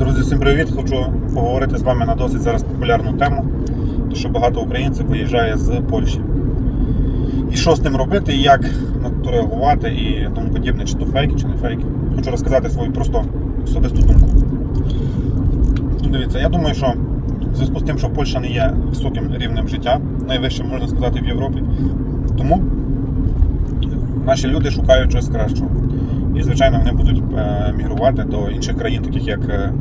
Друзі, всім привіт! Хочу поговорити з вами на досить зараз популярну тему, то що багато українців виїжджає з Польщі. І що з тим робити, і як на то реагувати і тому подібне, чи то фейки, чи не фейки. Хочу розказати свою просто особисту думку. Ну, Дивіться, я думаю, що в зв'язку з тим, що Польща не є високим рівнем життя, найвищим можна сказати в Європі, тому наші люди шукають щось кращого. І, звичайно, вони будуть е, мігрувати до інших країн, таких як е,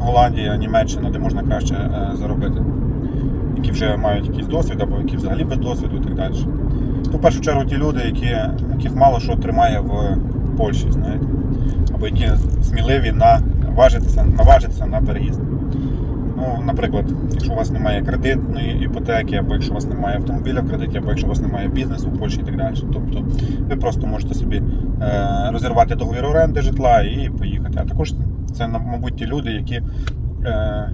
Голландія, Німеччина, де можна краще е, заробити, які вже мають якийсь досвід або які взагалі без досвіду і так далі. То в першу чергу ті люди, які, яких мало що тримає в Польщі, знаєте, або які сміливі наважитися, наважитися на переїзд. Ну, наприклад, якщо у вас немає кредитної іпотеки, або якщо у вас немає автомобіля в кредиті, або якщо у вас немає бізнесу в Польщі і так далі. Тобто ви просто можете собі е, розірвати договір оренди житла і поїхати. А також це, мабуть, ті люди, які е,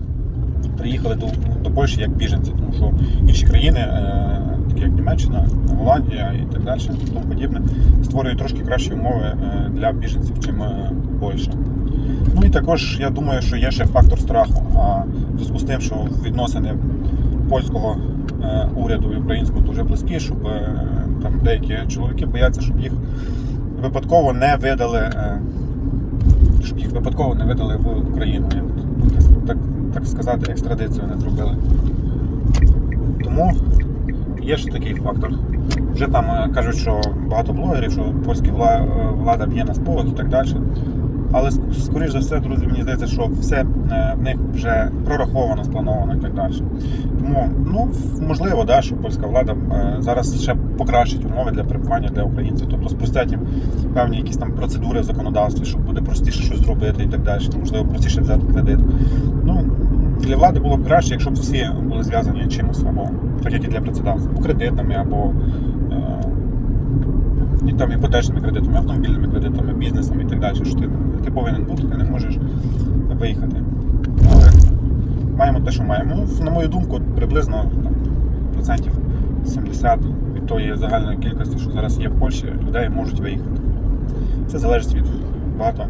приїхали до, до Польщі як біженці, тому що інші країни, е, як Німеччина, Голландія і так далі, тому подібне, створюють трошки кращі умови е, для біженців, чим е, Польща. Ну і також я думаю, що є ще фактор страху. А в зв'язку з тим, що відносини польського е, уряду і українського дуже близькі, щоб е, там деякі чоловіки бояться, щоб їх випадково не видали, е, щоб їх випадково не видали в Україну, так, так сказати, екстрадицію не зробили. Тому є ще такий фактор. Вже там кажуть, що багато блогерів, що польська вла- влада б'є на сполох і так далі. Але скоріш за все, друзі, мені здається, що все е, в них вже прораховано, сплановано і так далі. Тому ну можливо, да, що польська влада е, зараз ще покращить умови для перебування для українців, тобто спростять їм певні якісь там процедури в законодавстві, щоб буде простіше щось зробити і так далі. Можливо, простіше взяти кредит. Ну для влади було б краще, якщо б всі були зв'язані чимось або так як і для працедавців, або кредитами, або е, і там іпотечними кредитами, автомобільними кредитами, бізнесом і так далі. Що ти, ти повинен бути, ти не можеш виїхати. Але маємо те, що маємо. На мою думку, приблизно там, процентів 70 від тої загальної кількості, що зараз є в Польщі, людей можуть виїхати. Це залежить від багато,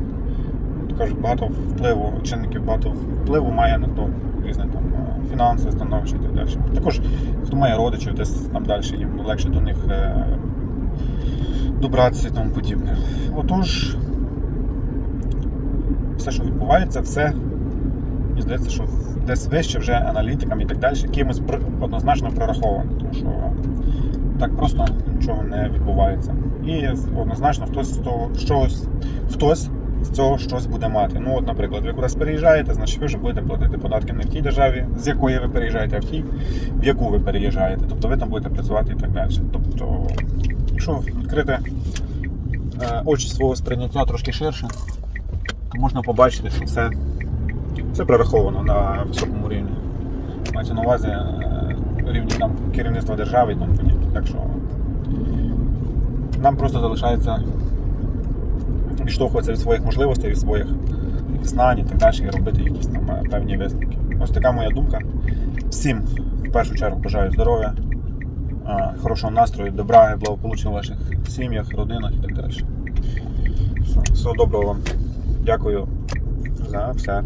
кажуть, багато впливу, чинників багато впливу має на то різне там е, фінансове становище і так далі. Також хто має родичів десь там далі, їм легше до них е, добратися і тому подібне. Отож, все, що відбувається, все мені здається, що десь вище вже аналітикам і так далі, якимось однозначно прораховано, тому що так просто нічого не відбувається. І однозначно хтось з того щось, хтось з цього щось буде мати. Ну, от, наприклад, ви кудись переїжджаєте, значить ви вже будете платити податки не в тій державі, з якої ви переїжджаєте, а в тій, в яку ви переїжджаєте. Тобто ви там будете працювати і так далі. Тобто, якщо відкрити е, очі свого сприйняття трошки ширше, то можна побачити, що все, все прораховано на високому рівні. Мається на увазі е, рівні там, керівництва держави і тому подібне. Так що нам просто залишається відштовхуватися від своїх можливостей, від своїх знань і так далі, і робити якісь там е, певні висновки. Ось така моя думка. Всім в першу чергу бажаю здоров'я, е, хорошого настрою, добра і благополуччя в ваших сім'ях, родинах і так далі. Всього доброго вам. Дякую за все.